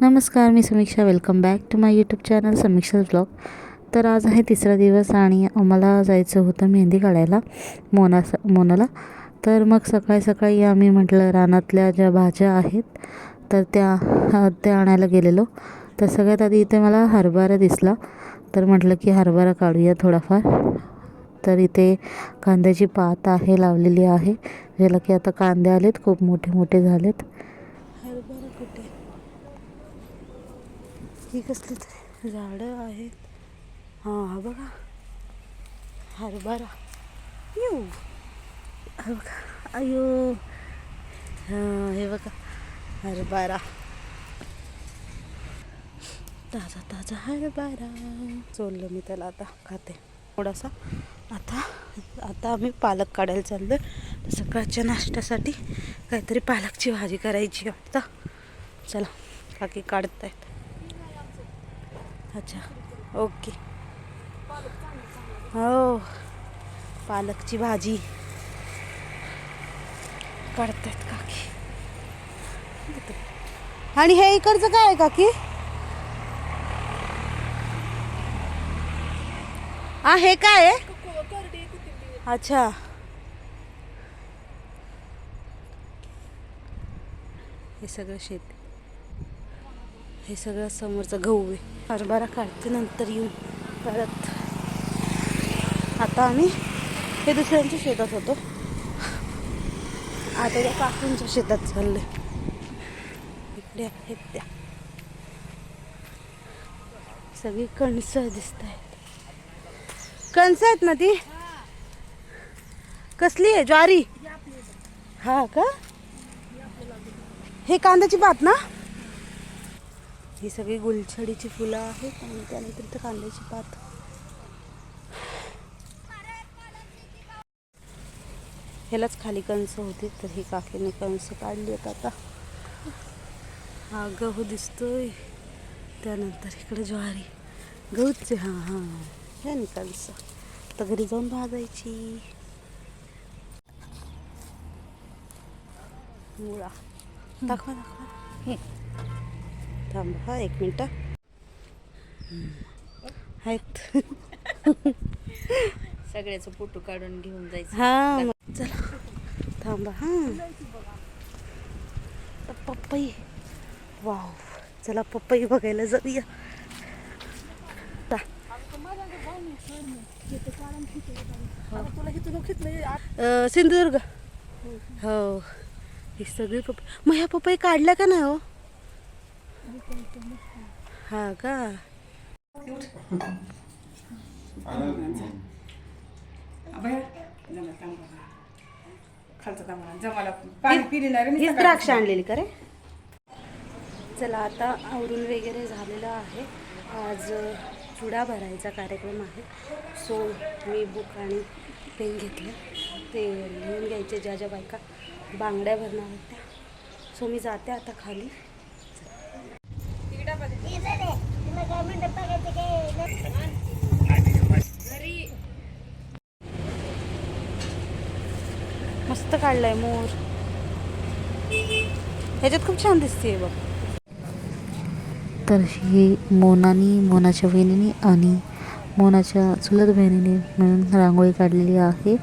नमस्कार मी Samiksha. Welcome back to my YouTube channel Samiksha blog तर आज आहे तिसरा दिवस आणि आम्हाला जायचं होतं मेहंदी काढायला मोना मोनाला. तर मग सकाळी सकाळी आम्ही म्हटलं रानातल्या ज्या भाज्या आहेत तर त्या त्या आणायला गेलेलो. तर सगळ्यात आधी इथे मला हरभरा दिसला. तर म्हटलं की हरभरा काढूया थोडाफार. तर इथे कांद्याची पात आहे लावलेली आहे ज्याला की आता कांदे आलेत खूप मोठे मोठे झालेत हरभरा कुठे ही कसली तरी झाडं आहेत. हां हा बघा. हरभरा. येऊ हा बघा. अयो. हां हे बघा. हरभरा. ताजा ताजा हरभरा. चोललं मी त्याला आता खाते. थोडासा. आता आता आम्ही पालक काढायला चाललो तर सकाळच्या नाश्त्यासाठी काहीतरी पालकची भाजी करायची वाटतं चला काकी काढतायत. अच्छा ओके. हो पालकची भाजी. काढतायत काकी. आणि हे इकडचं काय आहे काकी? हा हे काय आहे? अच्छा. हे सगळं शेती हे सगळं समोरचं गहू आहे. हरभरा काढते नंतर येऊन परत आता आम्ही हे दुसऱ्यांच्या शेतात होतो. आता त्या काकूंच्या शेतात चालले इकडे आहेत त्या. सगळी कणसं दिसत आहेत. कणसं आहेत ना ती? कसली आहे? ज्वारी? हा का? हे कांद्याची पात ना? ही सगळी गुलछडीची फुलं आहेत आणि त्यानंतर इथं कांद्याची पात. ह्यालाच खाली कंस होती तर ही काकीने कंस काढली आहेत आता. हा गहू दिसतोय. त्यानंतर इकडे ज्वारी. गहूचे हां हां. हे नाही कणसं आता घरी जाऊन भाजायची. मुळा. दाखवा दाखवा. हे थांब. हा एक मिनटं. आहेत. सगळ्याचं फोटो काढून घेऊन जायचं. हा. चला. थांबा हा. पप्पाई. वाव. चला पप्पाई बघायला जाऊया. अं, सिंधुदुर्ग. हो. ही सगळी पप्पा मग ह्या पप्पाई काढल्या का नाही हो? हा का? हीच द्राक्ष आणलेली का रे? चला आता आवरून वगैरे झालेलं आहे. आज चुडा भरायचा कार्यक्रम आहे. सो मी बुक आणि पेन घेतलं. ते लिहून घ्यायचे ज्या ज्या बायका बांगड्या भरणार होत्या. सो मी जाते आता खाली. मस्त काढलाय मोर. ह्याच्यात खूप छान दिसते बघ. तर हे मोनानी मोनाच्या बहिणीने आणि मोनाच्या चुलत बहिणीने मिळून रांगोळी काढलेली आहे.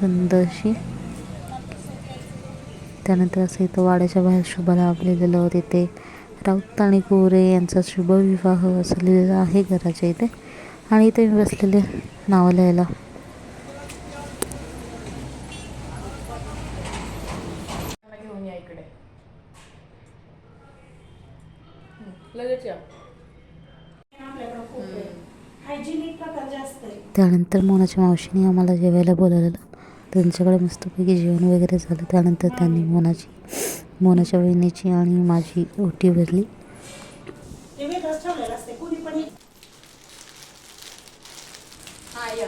सुंदरशी. त्यानंतर असं इथं वाड्याच्या बाहेर शुभाला लाभ लिहिलेलं तिथे राऊत आणि कोरे यांचा शुभविवाह असं लिहिलेलं आहे घराच्या इथे. आणि इथे मी बसलेले नावं लिहायला. त्यानंतर मोनाच्या मावशीने आम्हाला जेवायला बोलावलेलं. त्यांच्याकडे मस्तपैकी जेवण वगैरे झालं. त्यानंतर त्यांनी मोनाची मोनाच्या बहिणीची आणि माझी ओटी भरली. हा या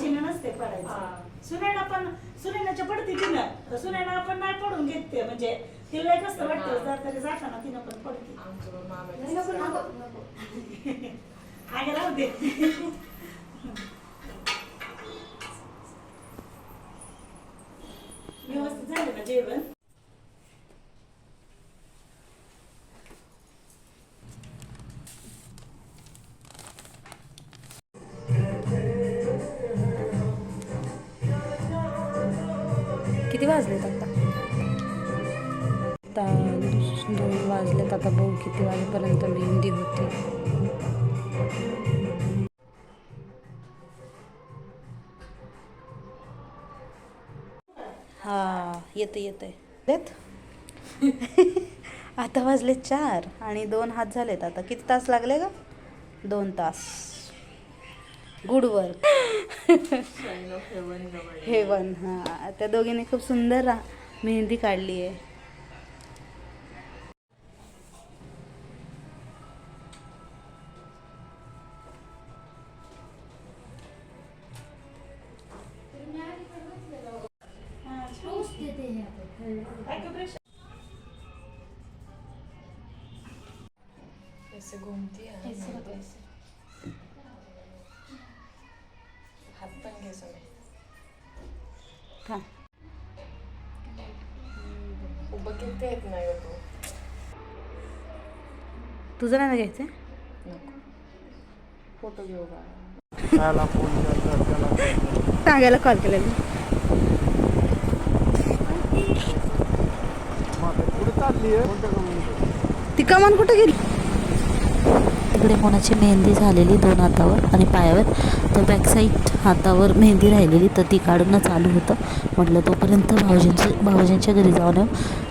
चिन्ह नसते पडायचं सुनेला पण सुनेनाच्या पडते तिनं. सुनेना आपण नाही पडून घेत ते. म्हणजे तिला एक कसं वाटतं. जाताना जाताना तिनं पण पडते. नको, नको, नको. अगं राहू दे. व्यवस्थित जेवण किती वाजलेत आता? आता दोन वाजलेत. आता बघू किती वाजेपर्यंत मेहंदी होती. येते येते येत आता वाजले चार आणि दोन हात झालेत आता. किती तास लागले का दोन तास. गुड वर्क हेवन हां. त्या दोघींनी खूप सुंदर मेहंदी काढली आहे ऐसे घूमती है हात पण घे सगळे थांब. उभं किती येत नाही हो तू तुझं नाही ना घ्यायचं नको फोटो घेऊ का सांगायला कॉल केला मी ती कमान कुठे गेली तिकडे मोनाची मेहंदी झालेली दोन हातावर आणि पायावर तर बॅकसाईड हातावर मेहंदी राहिलेली तर ती काढून चालू होतं. म्हटलं तोपर्यंत भाऊजींचं भाऊजींच्या घरी जाऊन येऊ.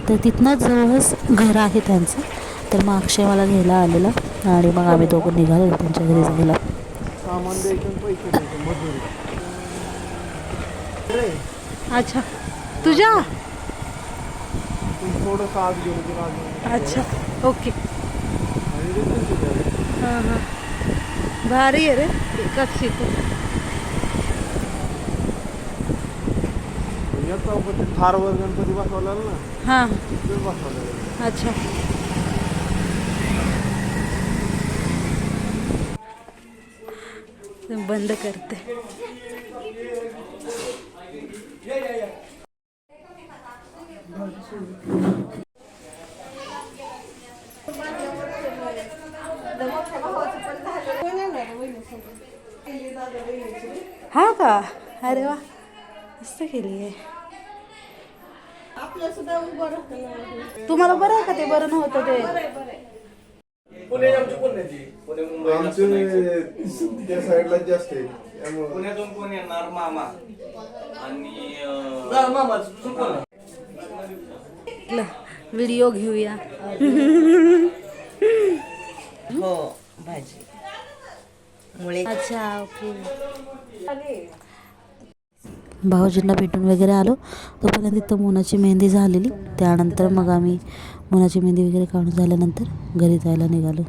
तर तिथनंच जवळच घर आहे त्यांचं. तर मग अक्षय मला घ्यायला आलेला आणि मग आम्ही दोघं निघालो त्यांच्या घरी जायला. अच्छा. तुझ्या? अच्छा. ओके. हां हां भारी आहे रे एकाच शिकू याचा पण ते थारवर गणपती बसवला ना हां. ते बसवलेलं अच्छा. बंद करते. हा का? अरे वा. मस्त केली आहे. तुम्हाला बरं आहे का ते? बरं नव्हतं ते. आमचे त्या साईडला जास्त आहे. त्यामुळे. पुण्यातून कोण येणार? मामा. आणि अं, व्हिडिओ घेऊया. हो भाजी. मुळे. अच्छा ओके. भाऊजींना भेटून वगैरे आलो. तोपर्यंत तिथं मोनाची मेहंदी झालेली. त्यानंतर मग आम्ही मोनाची मेहंदी वगैरे काढून झाल्यानंतर घरी जायला निघालो.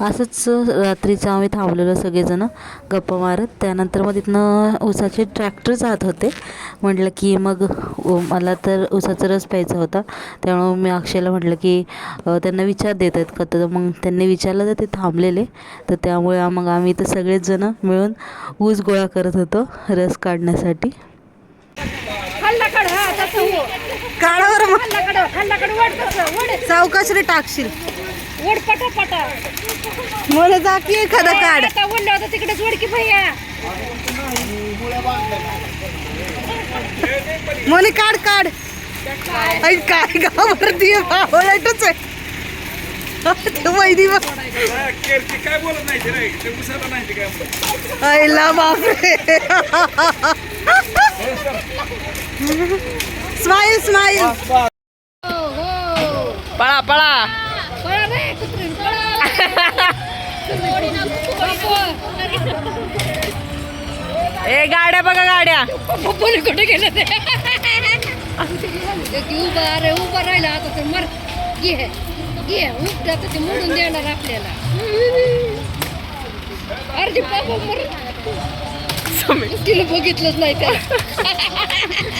असंच रात्रीचं आम्ही थांबलेलो सगळेजण गप्पा मारत. त्यानंतर मग तिथनं ऊसाचे ट्रॅक्टर जात होते. म्हटलं की मग मला तर ऊसाचा रस प्यायचा होता. त्यामुळे मी अक्षयला म्हटलं की त्यांना विचार देत आहेत का? तर मग त्यांनी विचारलं तर ते थांबलेले. तर त्यामुळे मग आम्ही तर सगळेच जण मिळून ऊस गोळा करत होतो रस काढण्यासाठी. सावकाश रे टाकशील. वड पटा पटा मला जाकी एखादा काढ. आता वडलं होतं तिकडेच वडकी भैया. मोनी काढ काढ. आई काय गावरती बावळटच आहे. काय बोलत नाही आईला बापरे. Smile smile. पळा. पळा पळा. ए गाड्या बघा गाड्या. पप्पाने कुठे गेले ते? उभा अरे उभा राहिला आता तर मर. घे घे तर ते मोडून देणार आपल्याला. अर्धी पापा मर. तिला बघितलंच नाही त्या.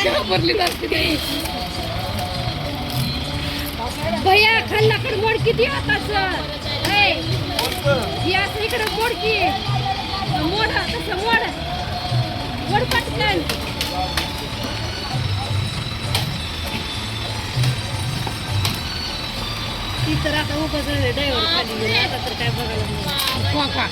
घाबरली नसते ती. भैया खाल्लाकडे मोड किती ही असं इकडे मोड की मोड तसं मोड. आता उभं झाले ड्रायव्हर खाली गेले. आता तर काय बघायला मिळणार. बाका